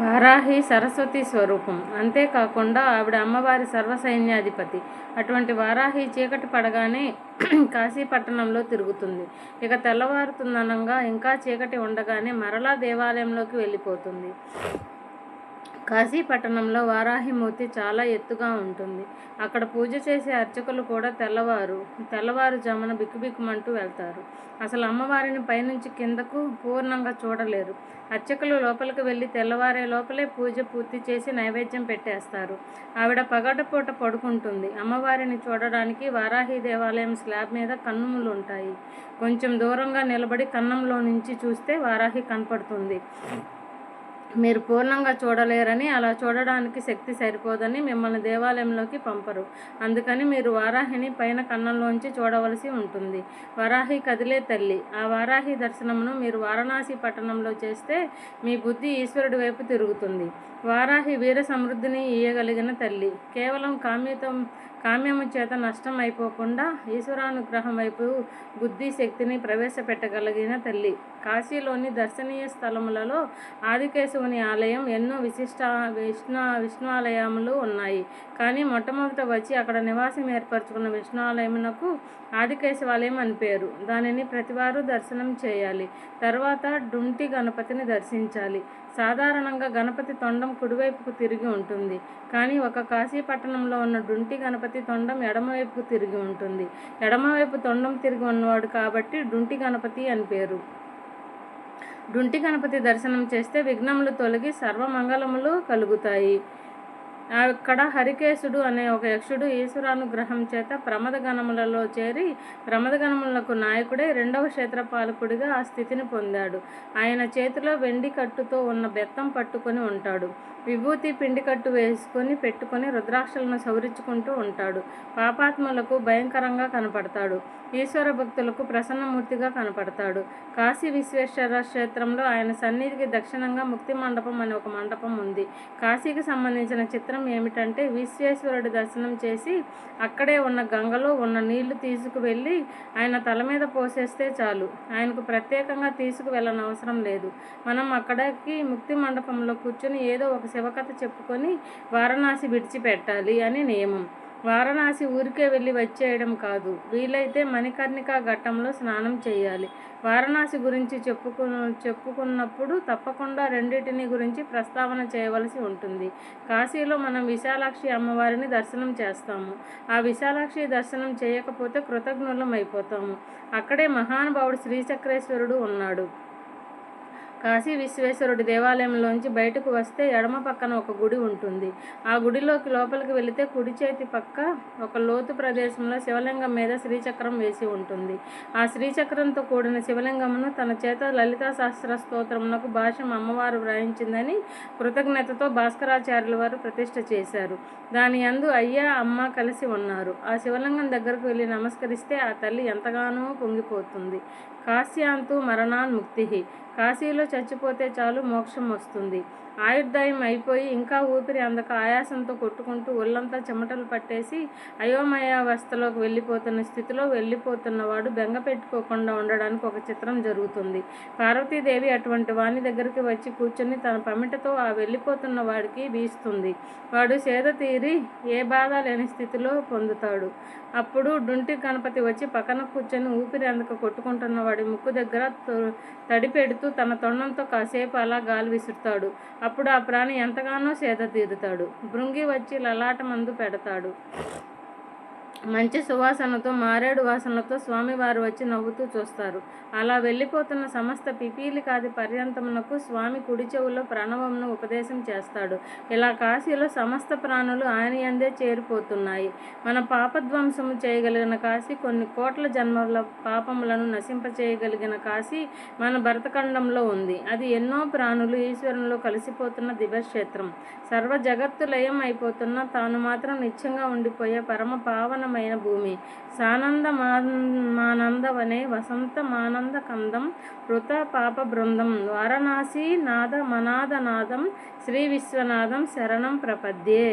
వారాహి సరస్వతి స్వరూపం. అంతేకాకుండా ఆవిడ అమ్మవారి సర్వసైన్యాధిపతి. అటువంటి వారాహి చీకటి పడగానే కాశీ పట్టణంలో తిరుగుతుంది. ఇక తెల్లవారుతుందనంగా ఇంకా చీకటి ఉండగానే మరలా దేవాలయంలోకి వెళ్ళిపోతుంది. కాశీ పట్టణంలో వారాహిమూర్తి చాలా ఎత్తుగా ఉంటుంది. అక్కడ పూజ చేసే అర్చకులు కూడా తెల్లవారు తెల్లవారుజామున బిక్కుబిక్కుమంటూ వెళ్తారు. అసలు అమ్మవారిని పైనుంచి కిందకు పూర్ణంగా చూడలేరు. అర్చకులు లోపలికి వెళ్ళి తెల్లవారే లోపలే పూజ పూర్తి చేసి నైవేద్యం పెట్టేస్తారు. ఆవిడ పగటపూట పడుకుంటుంది. అమ్మవారిని చూడడానికి వారాహి దేవాలయం స్లాబ్ మీద కన్నుములు ఉంటాయి కొంచెం దూరంగా నిలబడి కన్నంలో నుంచి చూస్తే వారాహి కనపడుతుంది. మీరు పూర్ణంగా చూడలేరని అలా చూడడానికి శక్తి సరిపోదని మిమ్మల్ని దేవాలయంలోకి పంపరు. అందుకని మీరు వారాహిని పైన కన్నంలోంచి చూడవలసి ఉంటుంది. వారాహి కదిలే తల్లి. ఆ వారాహి దర్శనమును మీరు వారణాసి పట్టణంలో చేస్తే మీ బుద్ధి ఈశ్వరుడి వైపు తిరుగుతుంది. వారాహి వీర సమృద్ధిని ఇయ్యగలిగిన తల్లి. కేవలం కామ్యతం కామ్యము చేత నష్టం అయిపోకుండా ఈశ్వరానుగ్రహం వైపు బుద్ధి శక్తిని ప్రవేశపెట్టగలిగిన తల్లి. కాశీలోని దర్శనీయ స్థలములలో ఆదికేశవుని ఆలయం ఎన్నో విశిష్ట విష్ణు విష్ణువాలయములు ఉన్నాయి. కానీ మొట్టమొదట వచ్చి అక్కడ నివాసం ఏర్పరచుకున్న విష్ణువాలయమునకు ఆదికేశవాలయం అని పేరు. దానిని ప్రతివారు దర్శనం చేయాలి. తర్వాత డుంటి గణపతిని దర్శించాలి. సాధారణంగా గణపతి తొండం కుడివైపుకు తిరిగి ఉంటుంది. కానీ ఒక కాశీ పట్టణంలో ఉన్న డుంటి గణపతి తొండం ఎడమవైపుకు తిరిగి ఉంటుంది. ఎడమవైపు తొండం తిరిగి ఉన్నవాడు కాబట్టి డుంటి గణపతి అని పేరు. డుంటి గణపతి దర్శనం చేస్తే విఘ్నములు తొలగి సర్వమంగళములు కలుగుతాయి. అక్కడ హరికేశుడు అనే ఒక యక్షుడు ఈశ్వరానుగ్రహం చేత ప్రమద గణములలో చేరి ప్రమద గణములకు రెండవ క్షేత్రపాలకుడిగా ఆ స్థితిని పొందాడు. ఆయన చేతిలో వెండి కట్టుతో ఉన్న బెత్తం పట్టుకొని ఉంటాడు. విభూతి పిండికట్టు వేసుకొని పెట్టుకొని రుద్రాక్షలను సవరించుకుంటూ ఉంటాడు. పాపాత్మలకు భయంకరంగా కనపడతాడు. ఈశ్వర భక్తులకు ప్రసన్నమూర్తిగా కనపడతాడు. కాశీ విశ్వేశ్వర క్షేత్రంలో ఆయన సన్నిధికి దక్షిణంగా ముక్తి మండపం అనే ఒక మండపం ఉంది. కాశీకి సంబంధించిన చిత్రం ఏమిటంటే విశ్వేశ్వరుడి దర్శనం చేసి అక్కడే ఉన్న గంగలో ఉన్న నీళ్ళు తీసుకువెళ్ళి ఆయన తల మీద పోసేస్తే చాలు. ఆయనకు ప్రత్యేకంగా తీసుకువెళ్ళనవసరం లేదు. మనం అక్కడికి ముక్తి మండపంలో కూర్చొని ఏదో ఒక శివకథ చెప్పుకొని వారణాసి విడిచిపెట్టాలి అని నియమం. వారణాసి ఊరికే వెళ్ళి వచ్చేయడం కాదు. వీలైతే మణికర్ణిక ఘట్టంలో స్నానం చేయాలి. వారణాసి గురించి చెప్పుకు చెప్పుకున్నప్పుడు తప్పకుండా రెండింటిని గురించి ప్రస్తావన చేయవలసి ఉంటుంది. కాశీలో మనం విశాలాక్షి అమ్మవారిని దర్శనం చేస్తాము. ఆ విశాలాక్షి దర్శనం చేయకపోతే కృతజ్ఞులం అయిపోతాము. అక్కడే మహానుభావుడు శ్రీచక్రేశ్వరుడు ఉన్నాడు. కాశీ విశ్వేశ్వరుడి దేవాలయంలోంచి బయటకు వస్తే ఎడమ పక్కన ఒక గుడి ఉంటుంది. ఆ గుడిలోకి లోపలికి వెళితే కుడి చేతి పక్క ఒక లోతు ప్రదేశంలో శివలింగం మీద శ్రీచక్రం వేసి ఉంటుంది. ఆ శ్రీచక్రంతో కూడిన శివలింగమును తన చేత లలితా శాస్త్ర స్తోత్రమునకు భాషం అమ్మవారు వ్రాయించిందని కృతజ్ఞతతో భాస్కరాచార్యుల వారు ప్రతిష్ఠ చేశారు. దాని అందు అయ్య అమ్మ కలిసి ఉన్నారు. ఆ శివలింగం దగ్గరకు వెళ్ళి నమస్కరిస్తే ఆ తల్లి ఎంతగానో పొంగిపోతుంది. కాశ్యాంతు మరణాన్ ముక్తి. కాశీలో చచ్చిపోతే చాలు మోక్షం వస్తుంది. ఆయుర్దాయం అయిపోయి ఇంకా ఊపిరి అందక ఆయాసంతో కొట్టుకుంటూ ఒళ్ళంతా చెమటలు పట్టేసి అయోమయావస్థలోకి వెళ్ళిపోతున్న స్థితిలో వెళ్ళిపోతున్నవాడు బెంగ పెట్టుకోకుండా ఉండడానికి ఒక చిత్రం జరుగుతుంది. పార్వతీదేవి అటువంటి వాని దగ్గరికి వచ్చి కూర్చొని తన పమిటతో ఆ వెళ్ళిపోతున్న వాడికి వీస్తుంది. వాడు సేద తీరి ఏ బాధ లేని స్థితిలో పొందుతాడు. అప్పుడు డుంటి గణపతి వచ్చి పక్కన కూర్చొని ఊపిరి అందక కొట్టుకుంటున్న వాడి ముక్కు దగ్గర తడిపెడుతూ తన తన తొండంతో కాసేపు అలా గాలి విసురుతాడు. అప్పుడు ఆ ప్రాణి ఎంతగానో సేద తీరుతాడు. భృంగి వచ్చి లలాట మందు పెడతాడు. మంచి సువాసనతో మారేడు వాసనలతో స్వామివారు వచ్చి నవ్వుతూ చూస్తారు. అలా వెళ్ళిపోతున్న సమస్త పిపీలికాది పర్యంతమునకు స్వామి కుడి చెవులో ప్రణవంను ఉపదేశం చేస్తాడు. ఇలా కాశీలో సమస్త ప్రాణులు ఆయన ఎందే చేరిపోతున్నాయి. మన పాపధ్వంసము చేయగలిగిన కాశీ కొన్ని కోట్ల జన్మల పాపములను నశింపచేయగలిగిన కాశీ మన భరతఖండంలో ఉంది. అది ఎన్నో ప్రాణులు ఈశ్వరంలో కలిసిపోతున్న దివ్యక్షేత్రం. సర్వ జగత్తు లయం అయిపోతున్న తాను మాత్రం నిత్యంగా ఉండిపోయే పరమ పావనమైన భూమి. సానంద మానందవనే వసంత మానంద కందం వృత పాప బృందం వారణాసి నాద మనాద నాదం శ్రీ విశ్వనాథం శరణం ప్రపద్యే.